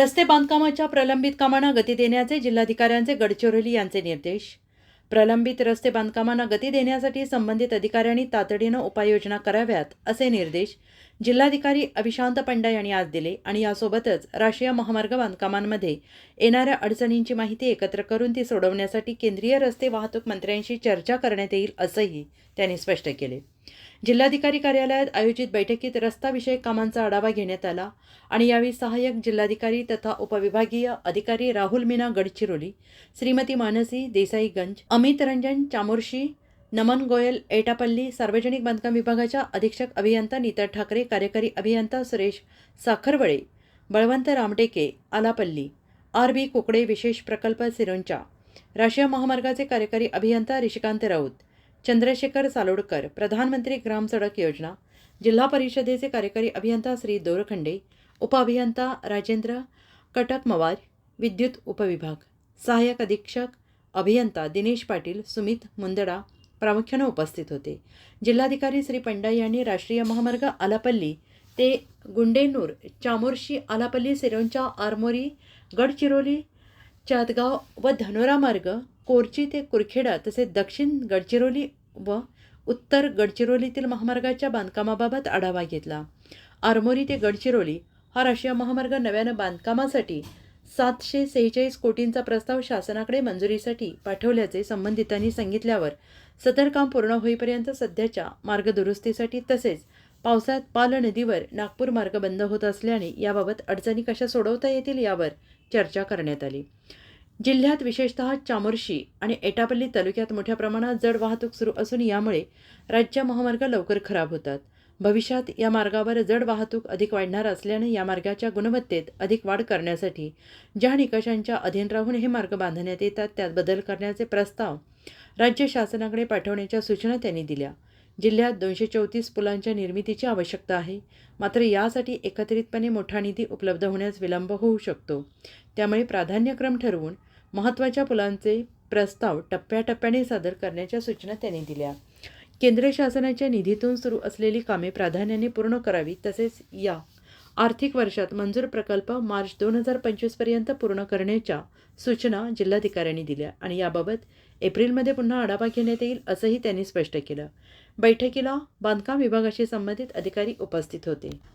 रस्ते बांधकामाच्या प्रलंबित कामांना गती देण्याचे जिल्हाधिकाऱ्यांचे गडचिरोली यांचे निर्देश. प्रलंबित रस्ते बांधकामांना गती देण्यासाठी संबंधित अधिकाऱ्यांनी तातडीनं उपाययोजना कराव्यात असे निर्देश जिल्हाधिकारी अभिशांत पंडा यांनी आज दिले आणि यासोबतच राष्ट्रीय महामार्ग बांधकामांमध्ये येणाऱ्या अडचणींची माहिती एकत्र करून ती सोडवण्यासाठी केंद्रीय रस्ते वाहतूक मंत्र्यांशी चर्चा करण्यात येईल असंही त्यांनी स्पष्ट केले. जिल्हाधिकारी कार्यालयात आयोजित बैठकीत रस्ताविषयक कामांचा आढावा घेण्यात आला आणि यावेळी सहाय्यक जिल्हाधिकारी तथा उपविभागीय अधिकारी राहुल मीना गडचिरोली श्रीमती मानसी देसाईगंज अमित रंजन चामोर्शी नमन गोयल एटापल्ली सार्वजनिक बांधकाम विभागाच्या अधीक्षक अभियंता नीता ठाकरे कार्यकारी अभियंता सुरेश साखरवळे बळवंत रामटेके आलापल्ली आर बी कुकडे विशेष प्रकल्प सिरोंचा राष्ट्रीय महामार्गाचे कार्यकारी अभियंता ऋषिकांत राऊत चंद्रशेखर सालोडकर प्रधानमंत्री ग्राम सडक योजना जिल्हा परिषदेचे कार्यकारी अभियंता श्री दोरखंडे उपअभियंता राजेंद्र कटकमवार विद्युत उपविभाग सहाय्यक अधीक्षक अभियंता दिनेश पाटील सुमित मुंदडा प्रामुख्यानं उपस्थित होते. जिल्हाधिकारी श्री पंडा यांनी राष्ट्रीय महामार्ग आलापल्ली ते गुंडेनूर चामोर्शी आलापल्ली सिरोंचा आरमोरी गडचिरोली चातगाव व धनोरा मार्ग कोरची ते कुरखेडा तसेच दक्षिण गडचिरोली व उत्तर गडचिरोलीतील महामार्गाच्या बांधकामाबाबत आढावा घेतला. आरमोरी ते गडचिरोली हा राष्ट्रीय महामार्ग नव्यानं बांधकामासाठी सातशे सेहेचाळीस कोटींचा प्रस्ताव शासनाकडे मंजुरीसाठी पाठवल्याचे संबंधितांनी सांगितल्यावर सदर काम पूर्ण होईपर्यंत सध्याच्या मार्गदुरुस्तीसाठी तसेच पावसाळ्यात पाल नदीवर नागपूर मार्ग बंद होत असल्याने याबाबत अडचणी कशा सोडवता येतील यावर चर्चा करण्यात आली. जिल्ह्यात विशेषतः चामोर्शी आणि एटापल्ली तालुक्यात मोठ्या प्रमाणात जड वाहतूक सुरू असून यामुळे राज्य महामार्ग लवकर खराब होतात. भविष्यात या मार्गावर जड वाहतूक अधिक वाढणार असल्याने या मार्गाच्या गुणवत्तेत अधिक वाढ करण्यासाठी ज्या निकषांच्या अधीन राहून हे मार्ग बांधण्यात येतात त्यात बदल करण्याचे प्रस्ताव राज्य शासनाकडे पाठवण्याच्या सूचना त्यांनी दिल्या. जिल्ह्यात दोनशे चौतीस पुलांच्या निर्मितीची आवश्यकता आहे. मात्र यासाठी एकत्रितपणे मोठा निधी उपलब्ध होण्यास विलंब होऊ शकतो. त्यामुळे प्राधान्यक्रम ठरवून महत्त्वाच्या पुलांचे प्रस्ताव टप्प्याटप्प्याने सादर करण्याच्या सूचना त्यांनी दिल्या. केंद्र शासनाच्या निधीतून सुरू असलेली कामे प्राधान्याने पूर्ण करावी तसेच या आर्थिक वर्षात मंजूर प्रकल्प मार्च दोन हजार पंचवीसपर्यंत पूर्ण करण्याच्या सूचना जिल्हाधिकाऱ्यांनी दिल्या आणि याबाबत एप्रिलमध्ये पुन्हा आढावा घेण्यात येईल असंही त्यांनी स्पष्ट केलं. बैठकीला बांधकाम विभागाशी संबंधित अधिकारी उपस्थित होते.